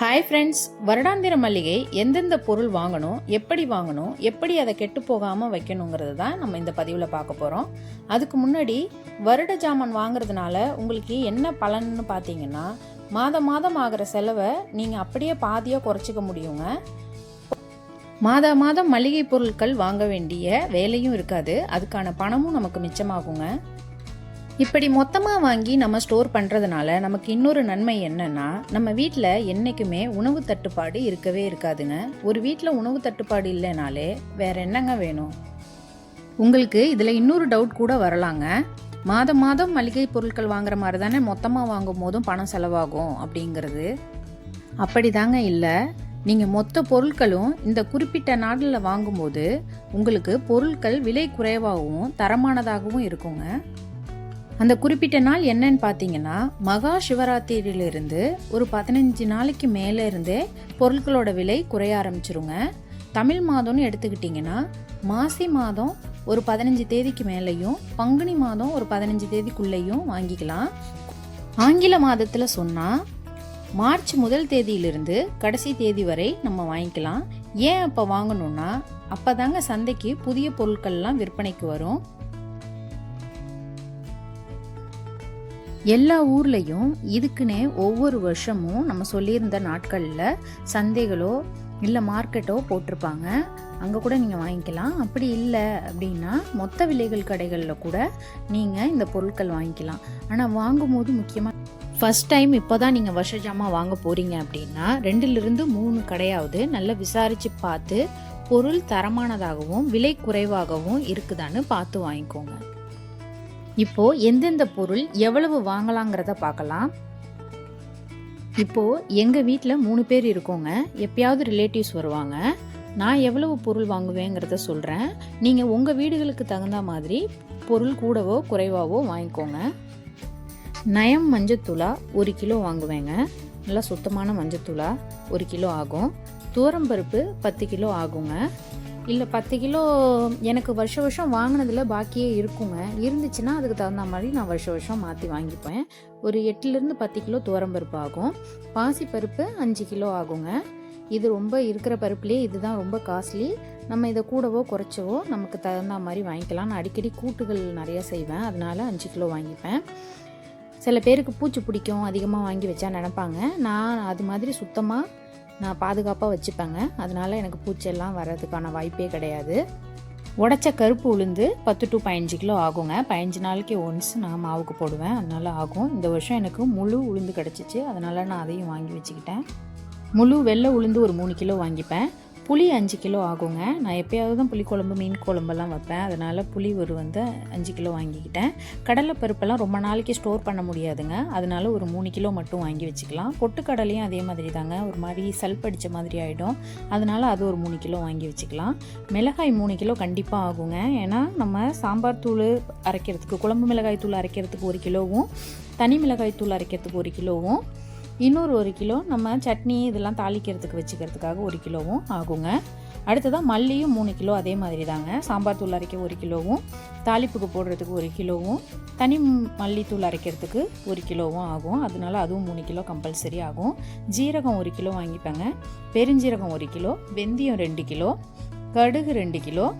Hi friends வருடாந்திர மல்லிகை எந்தெந்த பொருள் வாங்கணும் எப்படி வாங்கணும் எப்படி அதை கெட்டு போகாமல் வைக்கணுங்கிறது தான் நம்ம இந்த பதிவில் பார்க்க போகிறோம் அதுக்கு முன்னாடி வருட ஜாமான் வாங்குறதுனால உங்களுக்கு என்ன பலன்னு பார்த்தீங்கன்னா மாதம் மாதம் ஆகிற செலவை நீங்கள் அப்படியே பாதியாக குறைச்சிக்க முடியுங்க. மாதா மாதம் மளிகை பொருட்கள் வாங்க வேண்டிய வேலையும் இருக்காது. அதுக்கான பணமும் நமக்கு மிச்சமாகுங்க. இப்படி மொத்தமாக வாங்கி நம்ம ஸ்டோர் பண்ணுறதுனால நமக்கு இன்னொரு நன்மை என்னன்னா நம்ம வீட்டில் என்றைக்குமே உணவு தட்டுப்பாடு இருக்கவே இருக்காதுங்க. ஒரு வீட்டில் உணவு தட்டுப்பாடு இல்லைனாலே வேற என்னங்க வேணும்? உங்களுக்கு இதில் இன்னொரு டவுட் கூட வரலாங்க. மாதம் மாதம் மளிகை பொருட்கள் வாங்குற மாதிரி தானே மொத்தமாக வாங்கும் போதும் பணம் செலவாகும் அப்படிங்கிறது? அப்படி தாங்க இல்லை. நீங்கள் மொத்த பொருட்களும் இந்த குறிப்பிட்ட நாளில் வாங்கும்போது உங்களுக்கு பொருட்கள் விலை குறைவாகவும் தரமானதாகவும் இருக்குங்க. அந்த குறிப்பிட்ட நாள் என்னன்னு பார்த்தீங்கன்னா மகா சிவராத்திரியிலிருந்து ஒரு பதினஞ்சு நாளைக்கு மேலே இருந்தே பொருட்களோட விலை குறைய ஆரம்பிச்சிருங்க. தமிழ் மாதம்னு எடுத்துக்கிட்டிங்கன்னா மாசி மாதம் ஒரு பதினஞ்சு தேதிக்கு மேலேயும் பங்குனி மாதம் ஒரு பதினஞ்சு தேதிக்குள்ளேயும் வாங்கிக்கலாம். ஆங்கில மாதத்தில் சொன்னால் மார்ச் முதல் தேதியிலிருந்து கடைசி தேதி வரை நம்ம வாங்கிக்கலாம். ஏன் அப்போ வாங்கணும்னா அப்போ தாங்க சந்தைக்கு புதிய பொருட்கள்லாம் விற்பனைக்கு வரும். எல்லா ஊர்லேயும் இதுக்குன்னே ஒவ்வொரு வருஷமும் நம்ம சொல்லியிருந்த நாட்களில் சந்தைகளோ இல்லை மார்க்கெட்டோ போட்டிருப்பாங்க. அங்கே கூட நீங்கள் வாங்கிக்கலாம். அப்படி இல்லை அப்படின்னா மொத்த விலைகள் கடைகளில் கூட நீங்கள் இந்த பொருட்கள் வாங்கிக்கலாம். ஆனால் வாங்கும்போது முக்கியமாக ஃபஸ்ட் டைம் இப்போ தான் நீங்கள் வருஷ ஜாமான் வாங்க போகிறீங்க அப்படின்னா ரெண்டுலேருந்து மூணு கடையாவது நல்லா விசாரித்து பார்த்து பொருள் தரமானதாகவும் விலை குறைவாகவும் இருக்குதான்னு பார்த்து வாங்கிக்கோங்க. இப்போ எந்தெந்த பொருள் எவ்வளவு வாங்கலாங்கிறத பார்க்கலாம். இப்போ எங்க வீட்டில் மூணு பேர் இருக்கோங்க. எப்பயாவது ரிலேட்டிவ்ஸ் வருவாங்க. நான் எவ்வளவு பொருள் வாங்குவேங்கிறத சொல்கிறேன் நீங்கள் உங்கள் வீடுகளுக்கு தகுந்த மாதிரி பொருள் கூடவோ குறைவாவோ வாங்கிக்கோங்க. நயம் மஞ்சத்தூளா ஒரு கிலோ வாங்குவேங்க. நல்லா சுத்தமான மஞ்சத்தூளா ஒரு கிலோ ஆகும். தூரம்பருப்பு பத்து கிலோ ஆகுங்க. இல்லை பத்து கிலோ எனக்கு வருஷ வருஷம் வாங்கினதில் பாக்கியே இருக்குங்க. இருந்துச்சுன்னா அதுக்கு தகுந்த மாதிரி நான் வருஷ வருஷம் மாற்றி வாங்கிப்பேன். ஒரு எட்டுலேருந்து பத்து கிலோ துவரம்பருப்பு ஆகும். பாசிப்பருப்பு அஞ்சு கிலோ ஆகுங்க. இது ரொம்ப இருக்கிற பருப்புலேயே இதுதான் ரொம்ப காஸ்ட்லி. நம்ம இதை கூடவோ குறைச்சவோ நமக்கு தகுந்த மாதிரி வாங்கிக்கலாம். நான் அடிக்கடி கூட்டுகள் நிறையா செய்வேன். அதனால் அஞ்சு கிலோ வாங்கிப்பேன். சில பேருக்கு பூச்சி பிடிக்கும் அதிகமாக வாங்கி வச்சா நினப்பாங்க. நான் அது மாதிரி சுத்தமாக நான் பாதுகாப்பாக வச்சுப்பேங்க. அதனால் எனக்கு பூச்செல்லாம் வர்றதுக்கான வாய்ப்பே கிடையாது. உடச்ச கருப்பு உளுந்து பத்து டு பதினஞ்சு கிலோ ஆகுங்க. பதினஞ்சு நாளைக்கு ஒன்ஸ் நான் மாவுக்கு போடுவேன். அதனால ஆகும். இந்த வருஷம் எனக்கு முழு உளுந்து கிடச்சிச்சு. அதனால் நான் அதையும் வாங்கி வச்சுக்கிட்டேன். முழு வெள்ளை உளுந்து ஒரு மூணு கிலோ வாங்கிப்பேன். புளி அஞ்சு கிலோ ஆகுங்க. நான் எப்போயாவது தான் புளிக்குழம்பு மீன் குழம்பெல்லாம் வைப்பேன். அதனால் புளி ஒரு வந்து அஞ்சு கிலோ வாங்கிக்கிட்டேன். கடலைப்பருப்பெல்லாம் ரொம்ப நாளைக்கு ஸ்டோர் பண்ண முடியாதுங்க. அதனால ஒரு மூணு கிலோ மட்டும் வாங்கி வச்சுக்கலாம். பொட்டுக்கடலையும் அதே மாதிரி தாங்க. ஒரு மாதிரி சல்படித்த மாதிரி ஆகிடும் அதனால அது ஒரு மூணு கிலோ வாங்கி வச்சுக்கலாம். மிளகாய் மூணு கிலோ கண்டிப்பாக ஆகுங்க. ஏன்னா நம்ம சாம்பார் தூள் அரைக்கிறதுக்கு குழம்பு மிளகாய் தூள் அரைக்கிறதுக்கு ஒரு கிலோவும் தனி மிளகாய் தூள் அரைக்கிறதுக்கு ஒரு கிலோவும் இன்னொரு ஒரு கிலோ நம்ம சட்னி இதெல்லாம் தாளிக்கிறதுக்கு வச்சுக்கிறதுக்காக ஒரு கிலோவும் ஆகுங்க. அடுத்ததாக மல்லியும் மூணு கிலோ அதே மாதிரி தாங்க. சாம்பார் தூள் அரைக்க ஒரு கிலோவும் தாளிப்புக்கு போடுறதுக்கு ஒரு கிலோவும் தனி மல்லித்தூள் அரைக்கிறதுக்கு ஒரு கிலோவும் ஆகும். அதனால அதுவும் மூணு கிலோ கம்பல்சரி ஆகும். ஜீரகம் ஒரு கிலோ வாங்கிப்பேங்க. பெருஞ்சீரகம் ஒரு கிலோ வெந்தயம் ரெண்டு கிலோ கடுகு ரெண்டு கிலோ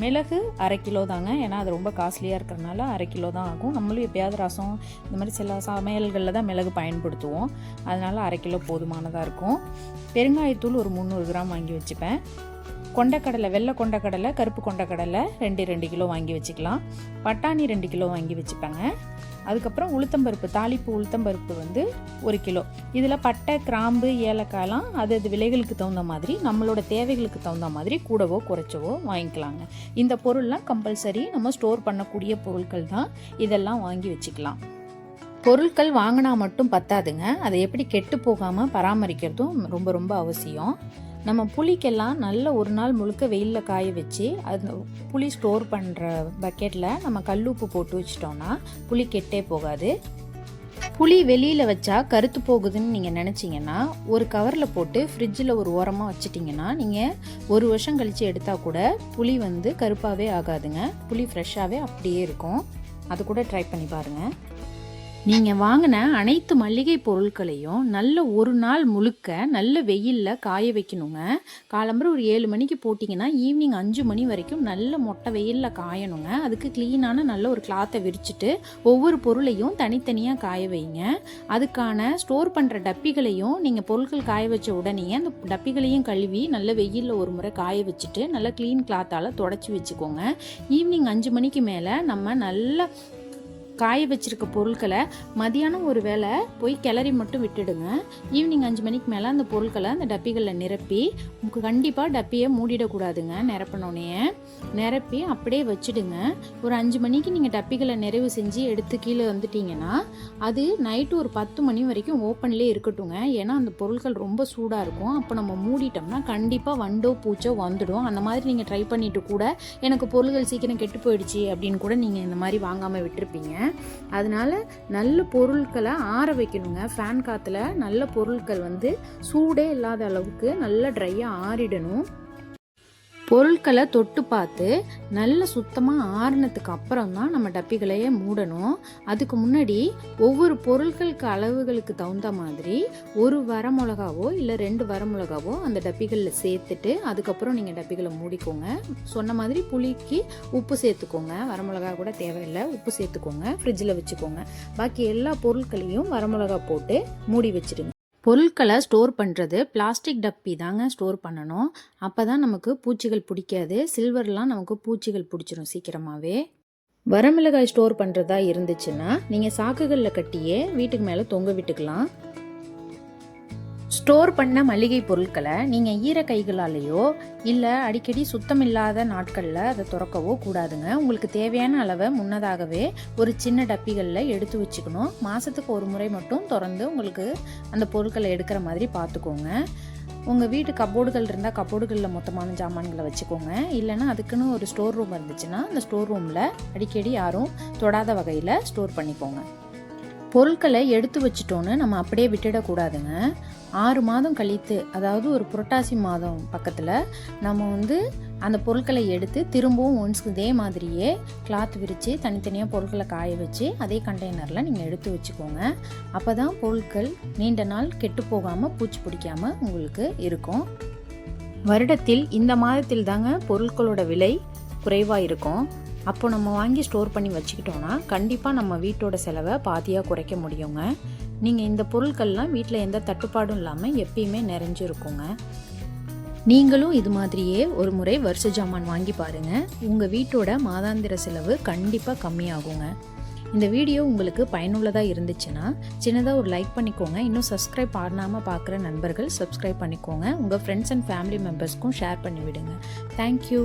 மிளகு அரை கிலோ தாங்க. ஏன்னா அது ரொம்ப காஸ்ட்லியாக இருக்கிறனால அரை கிலோ தான் ஆகும். நம்மளும் எப்பயாவது ரசம் இந்த மாதிரி சில சமையல்களில் தான் மிளகு பயன்படுத்துவோம். அதனால் அரை கிலோ போதுமானதாக இருக்கும். பெருங்காயத்தூள் ஒரு முந்நூறு கிராம் வாங்கி வச்சுப்பேன். கொண்டக்கடலை வெள்ளை கொண்டக்கடலை கருப்பு கொண்டக்கடலை ரெண்டு ரெண்டு கிலோ வாங்கி வச்சுக்கலாம். பட்டாணி ரெண்டு கிலோ வாங்கி வச்சுப்பேங்க. அதுக்கப்புறம் உளுத்தம்பருப்பு தாளிப்பு உளுத்தம்பருப்பு வந்து ஒரு கிலோ. இதில் பட்டை கிராம்பு ஏலக்காயெலாம் அது அது விலைகளுக்கு தகுந்த மாதிரி நம்மளோட தேவைகளுக்கு தகுந்த மாதிரி கூடவோ குறைச்சவோ வாங்கிக்கலாங்க. இந்த பொருள்லாம் கம்பல்சரி நம்ம ஸ்டோர் பண்ணக்கூடிய பொருட்கள் தான். இதெல்லாம் வாங்கி வச்சுக்கலாம். பொருட்கள் வாங்கினா மட்டும் பத்தாதுங்க. அதை எப்படி கெட்டு போகாமல் பராமரிக்கிறதும் ரொம்ப ரொம்ப அவசியம். நம்ம புளிக்கெல்லாம் நல்ல ஒரு நாள் முழுக்க வெயிலில் காய வச்சு அது புளி ஸ்டோர் பண்ணுற பக்கெட்டில் நம்ம கல்லுப்பு போட்டு வச்சிட்டோம்னா புளி கெட்டே போகாது. புளி வெளியில் வச்சா கருத்து போகுதுன்னு நீங்கள் நினச்சிங்கன்னா ஒரு கவரில் போட்டு ஃப்ரிட்ஜில் ஒரு ஓரமாக வச்சிட்டிங்கன்னா நீங்கள் ஒரு வருஷம் கழித்து எடுத்தால் கூட புளி வந்து கருப்பாகவே ஆகாதுங்க. புளி ஃப்ரெஷ்ஷாகவே அப்படியே இருக்கும். அது கூட ட்ரை பண்ணி பாருங்கள் நீங்கள் வாங்கின அனைத்து மளிகை பொருட்களையும் நல்ல ஒரு நாள் முழுக்க நல்ல வெயிலில் காய வைக்கணுங்க. காலம்பரம் ஒரு ஏழு மணிக்கு போட்டிங்கன்னா ஈவினிங் அஞ்சு மணி வரைக்கும் நல்ல மொட்டை வெயிலில் காயணுங்க. அதுக்கு க்ளீனான நல்ல ஒரு கிளாத்தை விரிச்சிட்டு ஒவ்வொரு பொருளையும் தனித்தனியாக காய வைங்க. அதுக்கான ஸ்டோர் பண்ணுற டப்பிகளையும் நீங்கள் பொருட்கள் காய வச்ச உடனே அந்த டப்பிகளையும் கழுவி நல்ல வெயிலில் ஒரு முறை காய வச்சுட்டு நல்லா க்ளீன் கிளாத்தால் தொடச்சி வச்சுக்கோங்க. ஈவினிங் அஞ்சு மணிக்கு மேலே நம்ம நல்ல காய வச்சிருக்க பொருட்களை மதியானம் ஒரு வேளை போய் கிளறி மட்டும் விட்டுடுங்க. ஈவினிங் அஞ்சு மணிக்கு மேலே அந்த பொருட்களை அந்த டப்பிகளில் நிரப்பி கண்டிப்பாக டப்பியை மூடிடக்கூடாதுங்க நிரப்பினோடனே நிரப்பி அப்படியே வச்சுடுங்க. ஒரு அஞ்சு மணிக்கு நீங்கள் டப்பிகளை நிறைவு செஞ்சு எடுத்து கீழே வந்துட்டீங்கன்னா அது நைட்டு ஒரு பத்து மணி வரைக்கும் ஓப்பன்லேயே இருக்கட்டுங்க ஏன்னா அந்த பொருட்கள் ரொம்ப சூடாக இருக்கும். அப்போ நம்ம மூடிட்டோம்னா கண்டிப்பாக வண்டோ பூச்சோ வந்துடும். அந்த மாதிரி நீங்கள் ட்ரை பண்ணிட்டு கூட எனக்கு பொருள்கள் சீக்கிரம் கெட்டு போயிடுச்சு அப்படின்னு கூட நீங்கள் இந்த மாதிரி வாங்காமல் விட்டுருப்பீங்க. அதனால நல்ல பொருட்களை ஆற வைக்கணுங்க. ஃபேன் காற்றுல நல்ல பொருட்கள் வந்து சூடே இல்லாத அளவுக்கு நல்லா ட்ரையாக ஆறிடணும். பொருட்களை தொட்டு பார்த்து நல்ல சுத்தமாக ஆறுனதுக்கு அப்புறம் தான் நம்ம டப்பிகளையே மூடணும். அதுக்கு முன்னாடி ஒவ்வொரு பொருட்களுக்கு அளவுகளுக்கு தகுந்த மாதிரி ஒரு வரமிளகாவோ இல்லை ரெண்டு வரமிளகாவோ அந்த டப்பிகளில் சேர்த்துட்டு அதுக்கப்புறம் நீங்கள் டப்பிகளை மூடிக்கோங்க. சொன்ன மாதிரி புளிக்கு உப்பு சேர்த்துக்கோங்க. வரமிளகா கூட தேவையில்லை உப்பு சேர்த்துக்கோங்க. ஃப்ரிட்ஜில் வச்சுக்கோங்க. பாக்கி எல்லா பொருட்களையும் வரமிளகா போட்டு மூடி வச்சுடுங்க பொருட்களை ஸ்டோர் பண்ணுறது பிளாஸ்டிக் டப்பி தாங்க ஸ்டோர் பண்ணணும். அப்போ தான் நமக்கு பூச்சிகள் பிடிக்காது. சில்வர்லாம் நமக்கு பூச்சிகள் பிடிச்சிரும் சீக்கிரமாகவே வரமிளகாய் ஸ்டோர் பண்ணுறதா இருந்துச்சுன்னா நீங்கள் சாக்குகளில் கட்டியே வீட்டுக்கு மேலே தொங்க விட்டுக்கலாம். ஸ்டோர் பண்ண மளிகை பொருட்களை நீங்கள் ஈர கைகளாலேயோ இல்லை அடிக்கடி சுத்தமில்லாத நாட்களில் அதை திறக்கவோ கூடாதுங்க. உங்களுக்கு தேவையான அளவை முன்னதாகவே ஒரு சின்ன டப்பிகளில் எடுத்து வச்சுக்கணும். மாதத்துக்கு ஒரு முறை மட்டும் திறந்து உங்களுக்கு அந்த பொருட்களை எடுக்கிற மாதிரி பார்த்துக்கோங்க. உங்கள் வீட்டு கப்போர்டுகள் இருந்தால் கப்போர்டுகளில் மொத்தமான ஜாமான்களை வச்சுக்கோங்க. இல்லைன்னா அதுக்குன்னு ஒரு ஸ்டோர் ரூம் இருந்துச்சுன்னா அந்த ஸ்டோர் ரூமில் அடிக்கடி யாரும் தொடாத வகையில் ஸ்டோர் பண்ணிக்கோங்க. பொருட்களை எடுத்து வச்சிட்டோன்னு நம்ம அப்படியே விட்டுடக்கூடாதுங்க. ஆறு மாதம் கழித்து அதாவது ஒரு புரட்டாசி மாதம் பக்கத்தில் நம்ம வந்து அந்த பொருட்களை எடுத்து திரும்பவும் ஒன்ஸ் இதே மாதிரியே கிளாத் விரித்து தனித்தனியாக பொருட்களை காய வச்சு அதே கண்டெய்னரில் நீங்கள் எடுத்து வச்சுக்கோங்க. அப்போ தான் பொருட்கள் நீண்ட நாள் கெட்டு போகாமல் பூச்சி பிடிக்காமல் உங்களுக்கு இருக்கும். வருடத்தில் இந்த மாதத்தில் தாங்க பொருட்களோட விலை குறைவாக இருக்கும். அப்போ நம்ம வாங்கி ஸ்டோர் பண்ணி வச்சுக்கிட்டோன்னா கண்டிப்பாக நம்ம வீட்டோட செலவை பாதியாக குறைக்க முடியுங்க. நீங்கள் இந்த பொருட்கள்லாம் வீட்டில் எந்த தட்டுப்பாடும் இல்லாமல் எப்பயுமே நிறைஞ்சிருக்குங்க. நீங்களும் இது மாதிரியே ஒரு முறை வருஷ ஜாமான் வாங்கி பாருங்கள் உங்கள் வீட்டோட மாதாந்திர செலவு கண்டிப்பாக கம்மியாகுங்க. இந்த வீடியோ உங்களுக்கு பயனுள்ளதாக இருந்துச்சுன்னா சின்னதாக ஒரு லைக் பண்ணிக்கோங்க. இன்னும் சப்ஸ்கிரைப் பண்ணாமல் பார்க்குற நண்பர்கள் சப்ஸ்கிரைப் பண்ணிக்கோங்க. உங்கள் ஃப்ரெண்ட்ஸ் அண்ட் ஃபேமிலி மெம்பர்ஸ்க்கும் ஷேர் பண்ணிவிடுங்க. Thank you